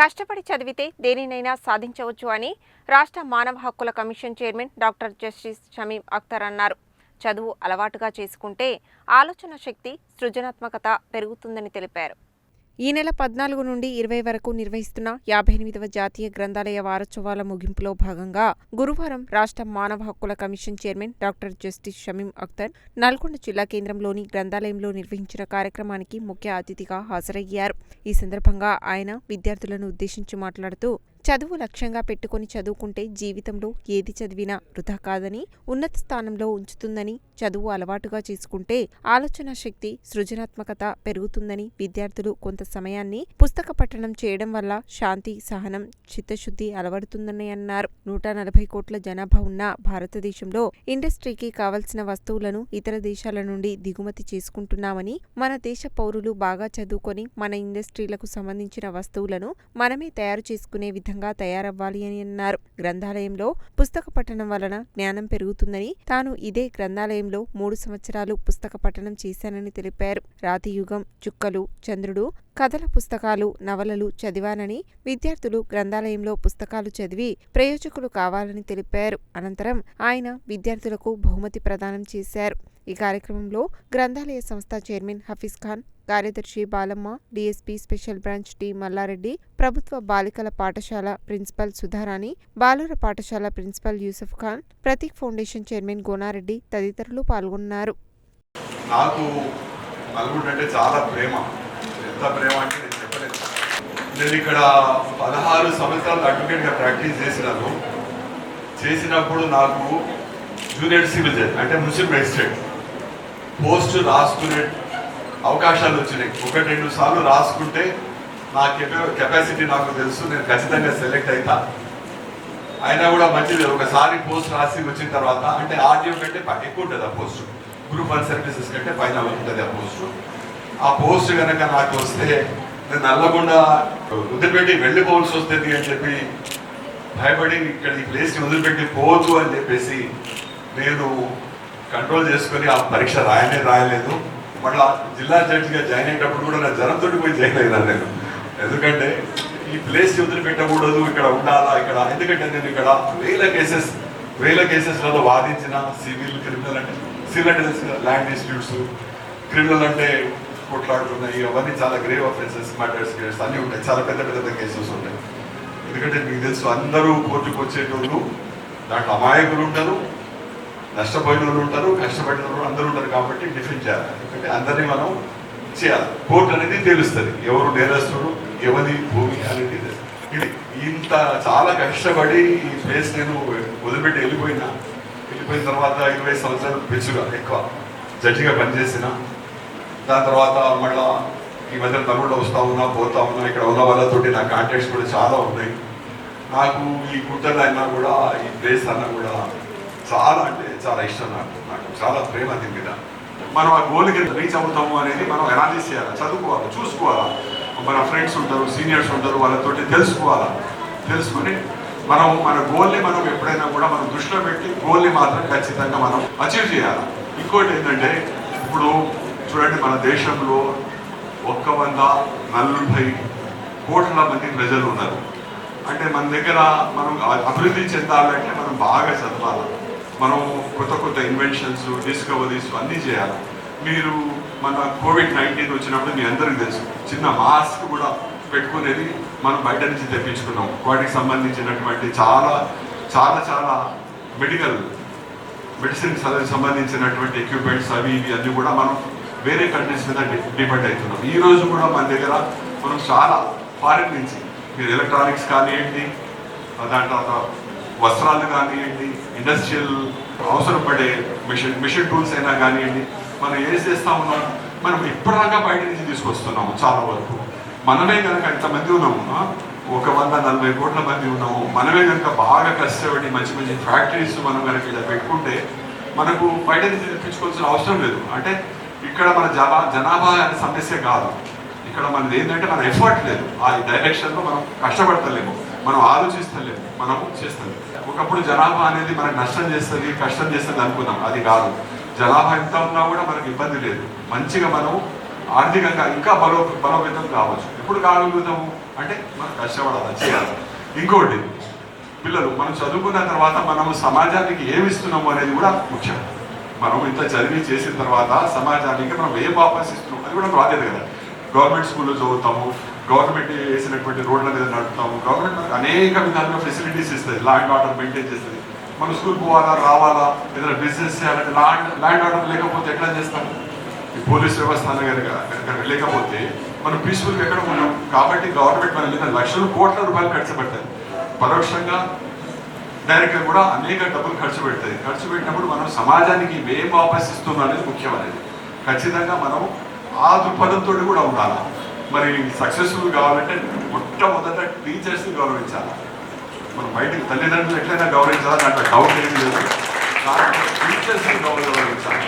కష్టపడి చదివితే దేనినైనా సాధించవచ్చు అని రాష్ట్ర మానవ హక్కుల commission chairman doctor justice Shamim Akhtar అన్నారు. చదువు అలవాటుగా చేసుకుంటే ఆలోచన శక్తి సృజనాత్మకత పెరుగుతుందని తెలిపారు. ఈ నెల పద్నాలుగు నుండి ఇరవై వరకు నిర్వహిస్తున్న యాభై ఎనిమిదవ జాతీయ గ్రంథాలయ వారోత్సవాల ముగింపులో భాగంగా గురువారం రాష్ట్ర మానవ హక్కుల commission chairman doctor justice Shamim Akhtar Nalgonda జిల్లా కేంద్రంలోని గ్రంథాలయంలో నిర్వహించిన కార్యక్రమానికి ముఖ్య అతిథిగా హాజరయ్యారు. ఈ సందర్భంగా ఆయన విద్యార్థులను ఉద్దేశించి మాట్లాడుతూ చదువు లక్ష్యంగా పెట్టుకుని చదువుకుంటే జీవితంలో ఏది చదివినా వృధా కాదని ఉన్నత స్థానంలో ఉంచుతుందని చదువు అలవాటుగా చేసుకుంటే ఆలోచన శక్తి సృజనాత్మకత పెరుగుతుందని విద్యార్థులు కొంత సమయాన్ని పుస్తక పఠనం చేయడం వల్ల శాంతి సహనం చిత్తశుద్ధి అలవడుతుందని అన్నారు. నూట నలభై కోట్ల జనాభా ఉన్న భారతదేశంలో ఇండస్ట్రీకి కావలసిన వస్తువులను ఇతర దేశాల నుండి దిగుమతి చేసుకుంటున్నామని మన దేశ పౌరులు బాగా చదువుకొని మన ఇండస్ట్రీలకు సంబంధించిన వస్తువులను మనమే తయారు చేసుకునే విధంగా తయారవ్వాలి అని అన్నారు. గ్రంథాలయంలో పుస్తక పఠనం వలన జ్ఞానం పెరుగుతుందని తాను ఇదే గ్రంథాలయంలో మూడు సంవత్సరాలు పుస్తక పఠనం చేశానని తెలిపారు. రాతియుగం చుక్కలు చంద్రుడు కథల పుస్తకాలు నవలలు చదివానని విద్యార్థులు గ్రంథాలయంలో పుస్తకాలు చదివి ప్రయోజకులు కావాలని తెలిపారు. అనంతరం ఆయన విద్యార్థులకు బహుమతి ప్రదానం చేశారు. ఈ కార్యక్రమంలో గ్రంథాలయ సంస్థ చైర్మన్ హఫీజ్ ఖాన్ కార్యదర్శి Balamma DSP special branch T Mallareddy ప్రభుత్వ బాలికల పాఠశాల ప్రిన్సిపల్ సుధారాణి బాలుర పాఠశాల principal Yusuf Khan Prateek foundation chairman Gonareddy తదితరులు పాల్గొన్నారు. నాకు నల్గొండ అంటే చాలా ప్రేమ. ఎంత ప్రేమ అంటే నేను చెప్పలేదు నేను ఇక్కడ పదహారు సంవత్సరాలు అడ్వకేట్గా ప్రాక్టీస్ చేసినాను. చేసినప్పుడు నాకు జూనియర్ సివిల్ జడ్జ్ అంటే మున్సిపల్ మెజిస్ట్రేట్ పోస్ట్ రాసుకునే అవకాశాలు వచ్చినాయి. ఒకటి రెండు సార్లు రాసుకుంటే నా కెపాసిటీ నాకు తెలుసు నేను ఖచ్చితంగా సెలెక్ట్ అవుతా అయినా కూడా మంచిది. ఒకసారి పోస్ట్ రాసి వచ్చిన తర్వాత అంటే ఆర్డీఓ కంటే ఎక్కువ ఉంటుంది ఆ పోస్ట్. గ్రూప్ వన్ సర్వీసెస్ కంటే పైన ఉంటుంది ఆ పోస్ట్. ఆ పోస్ట్ కనుక నాకు వస్తే నేను నల్లగొండ వదిలిపెట్టి వెళ్ళిపోవాల్సి వస్తుంది అని చెప్పి భయపడి ఇక్కడ ఈ ప్లేస్ని వదిలిపెట్టి పోవచ్చు అని చెప్పేసి నేను కంట్రోల్ చేసుకొని ఆ పరీక్ష రాయనే రాయలేదు. మళ్ళా జిల్లా జడ్జిగా జాయిన్ అయ్యేటప్పుడు కూడా నా జ్వరంతో పోయి జాయిన్ అయినా నేను. ఎందుకంటే ఈ ప్లేస్ వదిలిపెట్టకూడదు ఇక్కడ ఉండాలా ఇక్కడ ఎందుకంటే నేను ఇక్కడ వేల కేసెస్ వేల కేసెస్లలో వాదించిన సివిల్ క్రిమినల్ అంటే సివిల్ అంటే ల్యాండ్ డిస్ప్యూట్స్ క్రిమినల్ అంటే కొట్లాడుతున్నాయి అవన్నీ చాలా గ్రేవ్ అఫెన్సెస్ మర్డర్స్ కేసెస్ అన్నీ ఉంటాయి. చాలా పెద్ద పెద్ద కేసెస్ ఉంటాయి. ఎందుకంటే మీకు తెలుసు అందరూ కోర్టుకు వచ్చేటోళ్ళు దాంట్లో అమాయకులు ఉంటారు నష్టపోయిన వాళ్ళు ఉంటారు కష్టపడిన వాళ్ళు అందరూ ఉంటారు కాబట్టి డిఫెండ్ చేయాలి. ఎందుకంటే అందరినీ మనం చేయాలి. కోర్టు అనేది తెలుస్తుంది. ఎవరు నేరస్తుడు ఎవరి భూమి అనేది ఇది ఇంత చాలా కష్టపడి ఈ ప్లేస్ నేను వదిలిపెట్టి వెళ్ళిపోయినా వెళ్ళిపోయిన తర్వాత ఇరవై సంవత్సరాలు పెంచుగా ఎక్కువ. జడ్జిగా పనిచేసిన దాని తర్వాత మళ్ళా ఈ మధ్య తమిళలో వస్తా ఉన్నా పోతా ఉన్నా ఇక్కడ ఉన్న వాళ్ళతోటి నా కాంటాక్ట్స్ కూడా చాలా ఉన్నాయి. నాకు ఈ గుట్టలు అయినా కూడా ఈ ప్లేస్ అన్నా కూడా చాలా అంటే చాలా ఇష్టం నాకు. నాకు చాలా ప్రేమ దీని మీద. మనం ఆ గోల్కి రీచ్ అవుతాము అనేది మనం ఎనాలిసిస్ చేయాలి? చదువుకోవాలి? చూసుకోవాలా? మన ఫ్రెండ్స్ ఉంటారు సీనియర్స్ ఉంటారు వాళ్ళతోటి తెలుసుకోవాలా? తెలుసుకొని మనం మన గోల్ని మనం ఎప్పుడైనా కూడా మనం దృష్టిలో పెట్టి గోల్ని మాత్రం ఖచ్చితంగా మనం అచీవ్ చేయాలి? ఇంకోటి ఏంటంటే ఇప్పుడు చూడండి మన దేశంలో ఒక్క వంద నలభై కోట్ల మంది ప్రజలు ఉన్నారు. అంటే మన దగ్గర మనం అభివృద్ధి చెందాలంటే మనం బాగా చదవాలి? మనం కొత్త కొత్త ఇన్వెన్షన్స్ డిస్కవరీస్ అన్నీ చేయాలి. మీరు మన కోవిడ్ నైన్టీన్ వచ్చినప్పుడు మీ అందరికీ తెలుసు చిన్న మాస్క్ కూడా పెట్టుకునేది మనం బయట నుంచి తెప్పించుకున్నాం. వాటికి సంబంధించినటువంటి చాలా చాలా చాలా మెడికల్ మెడిసిన్స్ సంబంధించినటువంటి ఎక్విప్మెంట్స్ అవి ఇవి అన్నీ కూడా మనం వేరే కంట్రీస్ మీద డి- డిపెండ్ అవుతున్నాం. ఈ రోజు కూడా మన దగ్గర మనం చాలా ఫారిన్ నుంచి మీరు ఎలక్ట్రానిక్స్ కానివ్వండి దాని తర్వాత వస్త్రాలు కానివ్వండి ఇండస్ట్రియల్ అవసరం పడే మిషన్ మిషన్ టూల్స్ అయినా కానివ్వండి మనం ఏం చేస్తా ఉన్నాం? మనం ఇప్పటిదాకా బయట నుంచి తీసుకొస్తున్నాము చాలా వరకు. మనమే కనుక ఎంతమంది ఉన్నాము ఒక వంద నలభై కోట్ల మంది ఉన్నాము మనమే కనుక బాగా కష్టపడి మంచి మంచి ఫ్యాక్టరీస్ మనం కనుక ఇలా పెట్టుకుంటే మనకు బయట నుంచి తెప్పించుకోవాల్సిన అవసరం లేదు. అంటే ఇక్కడ మన జనా జనాభా అనే సమస్య కాదు. ఇక్కడ మనది ఏంటంటే మన ఎఫర్ట్ లేదు. ఆ డైరెక్షన్లో మనం కష్టపడతలేము. మనం ఆలోచిస్తలేదు మనము చేస్తలేము ఒకప్పుడు జనాభా అనేది మనకు నష్టం చేస్తుంది కష్టం చేస్తుంది అనుకున్నాం అది కాదు. జనాభా ఎంత ఉన్నా కూడా మనకు ఇబ్బంది లేదు. మంచిగా మనము ఆర్థికంగా ఇంకా బలో బలోపేతం కావచ్చు. ఎప్పుడు కాగలుగుతాము అంటే మనం కష్టపడాలి చేయాలి. ఇంకోటి పిల్లలు మనం చదువుకున్న తర్వాత మనము సమాజానికి ఏమిస్తున్నాము అనేది కూడా ముఖ్యం. మనం ఇంత చదివి చేసిన తర్వాత సమాజానికి మనం ఏం వాపస్ ఇస్తున్నాం అది కూడా బాధ్యత కదా. గవర్నమెంట్ స్కూల్లో చదువుతాము గవర్నమెంట్ వేసినటువంటి రోడ్ల మీద నడుపుతాము. గవర్నమెంట్ అనేక విధాలుగా ఫెసిలిటీస్ ఇస్తుంది ల్యాండ్ ఆర్డర్ మెయింటైన్ చేస్తుంది. మనం స్కూల్ పోవాలా రావాలా ఏదైనా బిజినెస్ చేయాలంటే ల్యాండ్ ల్యాండ్ ఆర్డర్ లేకపోతే ఎట్లా చేస్తాం? ఈ పోలీస్ వ్యవస్థ కనుక కనుక లేకపోతే మనం పీస్ఫుల్గా ఎక్కడ ఉన్నాం? కాబట్టి గవర్నమెంట్ మన మీద లక్షల కోట్ల రూపాయలు ఖర్చు పెడతాయి. పరోక్షంగా డైరెక్ట్గా కూడా అనేక డబ్బులు ఖర్చు పెడతాయి. ఖర్చు పెట్టినప్పుడు మనం సమాజానికి ఏం వాపస్ ఇస్తున్నాం అనేది ముఖ్యం అనేది. ఖచ్చితంగా మనం ఆ దృక్పథంతో కూడా ఉండాలి? మరి సక్సెస్ఫుల్ కావాలంటే మొట్టమొదట టీచర్స్ని గౌరవించాలి. మనం బయటకు తల్లిదండ్రులు ఎట్లయినా గౌరవించాలి దాంట్లో డౌట్ ఏం లేదు. టీచర్స్ని గౌరవించాలి.